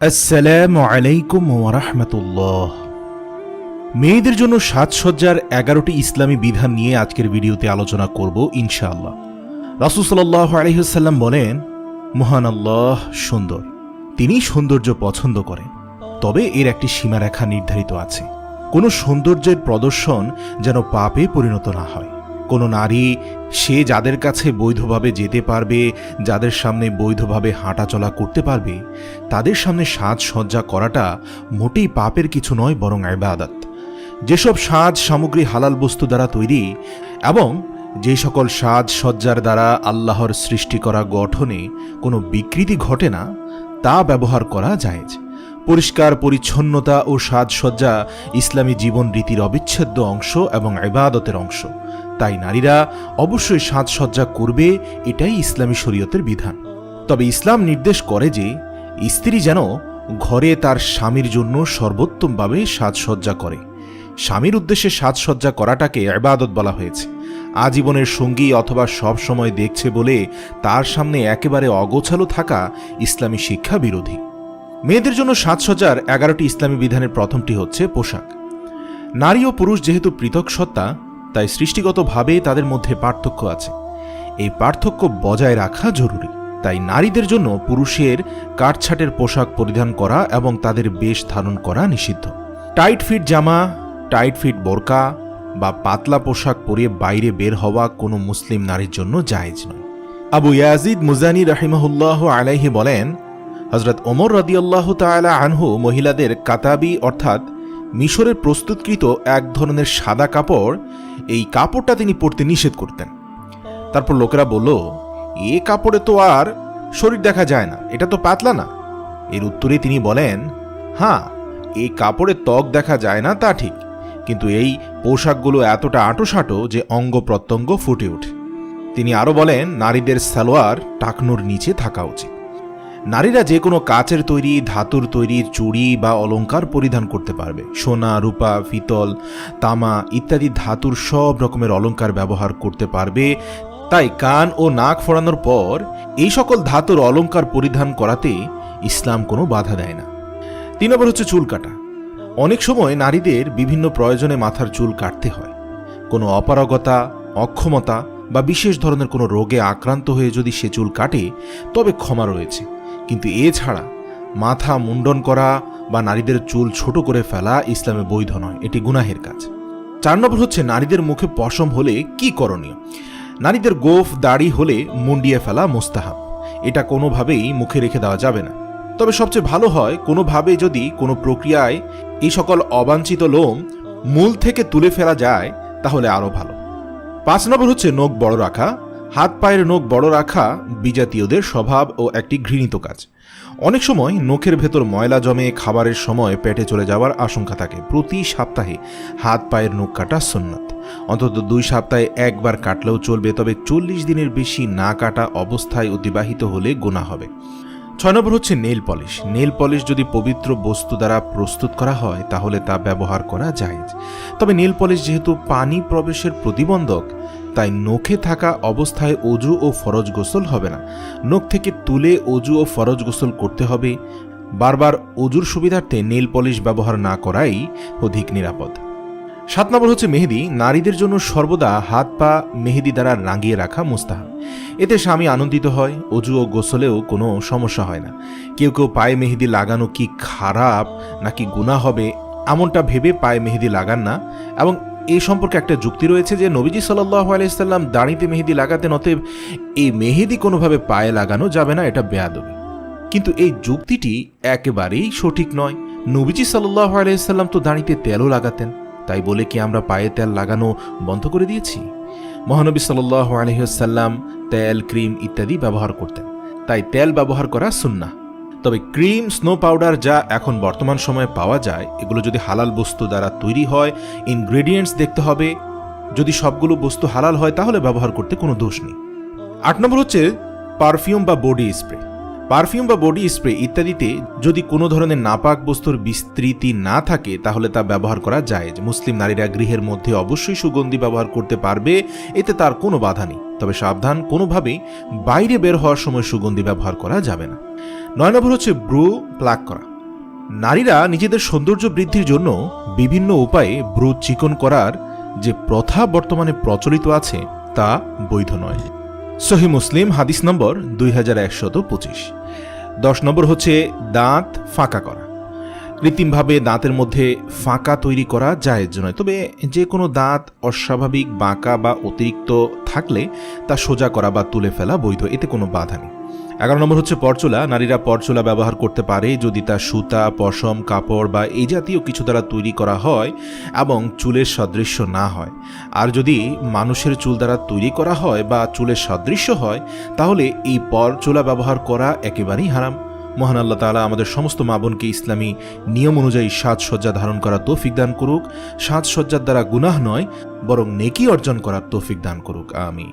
আসসালামু আলাইকুম ওরহমতুল্লাহ মেয়েদের জন্য সাজসজ্জার এগারোটি ইসলামী বিধান নিয়ে আজকের ভিডিওতে আলোচনা করব ইনশাআল্লাহ। রাসুল সাল্লাহ আলহিহাল্লাম বলেন, মহান আল্লাহ সুন্দর। তিনি সৌন্দর্য পছন্দ করেন। তবে এর একটি সীমারেখা নির্ধারিত আছে। কোনো সৌন্দর্যের প্রদর্শন যেন পাপে পরিণত না হয়। কোনো নারী, সে যাদের কাছে বৈধভাবে যেতে পারবে, যাদের সামনে বৈধভাবে হাঁটাচলা করতে পারবে, তাদের সামনে সাজসজ্জা করাটা মোটেই পাপের কিছু নয়, বরং আবাদাত যেসব সাজ সামগ্রী হালাল বস্তু দ্বারা তৈরি এবং যে সকল সাজসজ্জার দ্বারা আল্লাহর সৃষ্টি করা গঠনে কোনো বিকৃতি ঘটে না, তা ব্যবহার করা জায়েজ। পরিষ্কার পরিচ্ছন্নতা ও সাজসজ্জা ইসলামী জীবন রীতির অবিচ্ছেদ্য অংশ এবং ইবাদতের অংশ। তাই নারীরা অবশ্যই সাজসজ্জা করবে, এটাই ইসলামী শরীয়তের বিধান। তবে ইসলাম নির্দেশ করে যে, স্ত্রী যেন ঘরে তার স্বামীর জন্য সর্বোত্তমভাবে সাজসজ্জা করে। স্বামীর উদ্দেশ্যে সাজসজ্জা করাটাকে ইবাদত বলা হয়েছে। আজীবনের সঙ্গী অথবা সব সময় দেখছে বলে তার সামনে একেবারে অগোছালো থাকা ইসলামী শিক্ষা বিরোধী। মেয়েদের জন্য সাজসজ্জার এগারোটি ইসলামী বিধানের প্রথমটি হচ্ছে পোশাক। নারী ও পুরুষ যেহেতু পৃথক সত্তা তাই সৃষ্টিগতভাবে তাদের মধ্যে পার্থক্য আছে। এই পার্থক্য বজায় রাখা জরুরি। তাই নারীদের জন্য পুরুষের কাঠছাটের পোশাক পরিধান করা এবং তাদের বেশ ধারণ করা নিষিদ্ধ। টাইট ফিট জামা, টাইট ফিট বোরকা বা পাতলা পোশাক পরিয়ে বাইরে বের হওয়া কোনো মুসলিম নারীর জন্য জায়েজ নয়। আবু ইয়াজিদ মুজানি রাহিমাহুল্লাহ আলাইহি বলেন হজরত ওমর রদিয়াল্লাহ তালা আনহু মহিলাদের কাতাবি অর্থাৎ মিশরের প্রস্তুতকৃত এক ধরনের সাদা কাপড় এই কাপড়টা তিনি পরতে নিষেধ করতেন। তারপর লোকেরা বলল, এ কাপড়ে তো আর শরীর দেখা যায় না, এটা তো পাতলা না। এর উত্তরে তিনি বলেন হ্যাঁ এই কাপড়ে ত্বক দেখা যায় না, তা ঠিক, কিন্তু এই পোশাকগুলো এতটা আঁটোসাঁটো যে অঙ্গ প্রত্যঙ্গ ফুটে ওঠে। তিনি আরও বলেন, নারীদের সালোয়ার টাকনুর নিচে থাকা উচিত। নারীরা যে কোনো কাচের তৈরি, ধাতুর তৈরি চুড়ি বা অলংকার পরিধান করতে পারবে। সোনা, রূপা, ফিতল, তামা ইত্যাদি ধাতুর সব রকমের অলংকার ব্যবহার করতে পারবে। তাই কান ও নাক ফোড়ানোর পর এই সকল ধাতুর অলংকার পরিধান করাতে ইসলাম কোনো বাধা দেয় না। তিন নম্বর হচ্ছে চুল কাটা। অনেক সময় নারীদের বিভিন্ন প্রয়োজনে মাথার চুল কাটতে হয়। কোনো অপারগতা, অক্ষমতা বা বিশেষ ধরনের কোনো রোগে আক্রান্ত হয়ে যদি সে চুল কাটে, তবে ক্ষমা রয়েছে। কিন্তু এছাড়া মাথা মুন্ডন করা বা নারীদের চুল ছোট করে ফেলা ইসলামে বৈধ নয়, এটি গুনাহের কাজ। চার নম্বর হচ্ছে নারীদের মুখে পশম হলে কি করণীয়? নারীদের গোফ, দাড়ি হলে মুন্ডিয়ে ফেলা মোস্তাহাব। এটা কোনোভাবেই মুখে রেখে দেওয়া যাবে না। তবে সবচেয়ে ভালো হয় কোনোভাবে যদি কোনো প্রক্রিয়ায় এই সকল অবাঞ্ছিত লোম মূল থেকে তুলে ফেলা যায়, তাহলে আরও ভালো। পাঁচ নম্বর হচ্ছে নখ বড় রাখা। হাত পায়ের নখ বড় রাখা বিজাতীয়দের স্বভাব ও একটি ঘৃণিত কাজ। অনেক সময় নখের ভেতর ময়লা জমে খাবারের সময় পেটে চলে যাওয়ার আশঙ্কা থাকে। প্রতি সপ্তাহে হাত পায়ের নখ কাটা সুন্নত। অন্তত দুই সপ্তাহে একবার কাটলেও চলবে, তবে চল্লিশ দিনের বেশি না কাটা অবস্থায় অতিবাহিত হলে গোনা হবে। ছয় নম্বর হচ্ছে নেল পলিশ। নেল পলিশ যদি পবিত্র বস্তু দ্বারা প্রস্তুত করা হয়, তাহলে তা ব্যবহার করা যায় তবে নেল পলিশ যেহেতু পানি প্রবেশের প্রতিবন্ধক তাই নখে থাকা অবস্থায় অজু ও ফরজ গোসল হবে না। নখ থেকে তুলে অজু ও ফরজ গোসল করতে হবে। বারবার অজুর সুবিধার্থে নেল পলিশ ব্যবহার না করাই অধিক নিরাপদ। সাত নম্বর হচ্ছে মেহেদি। নারীদের জন্য সর্বদা হাত পা মেহেদি দ্বারা রাঙিয়ে রাখা মুস্তাহাব। এতে স্বামী আনন্দিত হয়, অজু ও গোসলেও কোনো সমস্যা হয় না। কেউ কেউ পায়ে মেহেদি লাগানো কি খারাপ নাকি গুণা হবে, এমনটা ভেবে পায়ে মেহেদি লাগান না। এবং এই সম্পর্কে একটা যুক্তি রয়েছে যে নবীজি সাল্লাহ আলাইসাল্লাম দাড়িতে মেহেদি লাগাতেন, অতএব এই মেহেদি কোনোভাবে পায়ে লাগানো যাবে না, এটা বেয়াদবি। কিন্তু এই যুক্তিটি একেবারেই সঠিক নয়। নবীজি সাল্লাহ আলাইসাল্লাম তো দাঁড়িতে তেলও লাগাতেন, তাই বলে কি আমরা পায়ে তেল লাগানো বন্ধ করে দিয়েছি? মহানবী সাল্লাহ আলহিহাল্লাম তেল, ক্রিম ইত্যাদি ব্যবহার করতেন। তাই তেল ব্যবহার করা সুন্না তবে ক্রিম, স্নো পাউডার যা এখন বর্তমান সময়ে পাওয়া যায়, এগুলো যদি হালাল বস্তু দ্বারা তৈরি হয় ইনগ্রেডিয়েন্টস দেখতে হবে। যদি সবগুলো বস্তু হালাল হয়, তাহলে ব্যবহার করতে কোনো দোষ নেই। আট নম্বর হচ্ছে পারফিউম বা বডি স্প্রে পারফিউম বা বডি স্প্রে ইত্যাদিতে যদি কোনো ধরনের নাপাক বস্তুর বিস্তৃতি না থাকে, তাহলে তা ব্যবহার করা যায়। মুসলিম নারীরা গৃহের মধ্যে অবশ্যই সুগন্ধি ব্যবহার করতে পারবে, এতে তার কোনো বাধা নেই। তবে সাবধান, কোনোভাবেই বাইরে বের হওয়ার সময় সুগন্ধি ব্যবহার করা যাবে না। নয় নম্বর হচ্ছে ব্রু প্লাক করা। নারীরা নিজেদের সৌন্দর্য বৃদ্ধির জন্য বিভিন্ন উপায়ে ব্রু চিকন করার যে প্রথা বর্তমানে প্রচলিত আছে, তা বৈধ নয়। সহি মুসলিম হাদিস নম্বর দুই হাজার একশত পঁচিশ। দশ নম্বর হচ্ছে দাঁত ফাঁকা করা। কৃত্রিমভাবে দাঁতের মধ্যে ফাঁকা তৈরি করা জায়েজ নয়। তবে যে কোনো দাঁত অস্বাভাবিক, বাঁকা বা অতিরিক্ত থাকলে তা সোজা করা বা তুলে ফেলা বৈধ, এতে কোনো বাধা নেই। এগারো নম্বর হচ্ছে পরচুলা। নারীরা পরচুলা ব্যবহার করতে পারে যদি তা সুতা, পশম, কাপড় বা এই জাতীয় কিছু দ্বারা তৈরি করা হয় এবং চুলের সদৃশ্য না হয়। আর যদি মানুষের চুল দ্বারা তৈরি করা হয় বা চুলের সদৃশ্য হয়, তাহলে এই পরচুলা ব্যবহার করা একেবারেই হারাম। মহান আল্লাহ তালা আমাদের সমস্ত মা বোনকে ইসলামী নিয়ম অনুযায়ী সাজসজ্জা ধারণ করার তৌফিক দান করুক। সাজসজ্জার দ্বারা গুনাহ নয়, বরং নেকি অর্জন করার তৌফিক দান করুক। আমি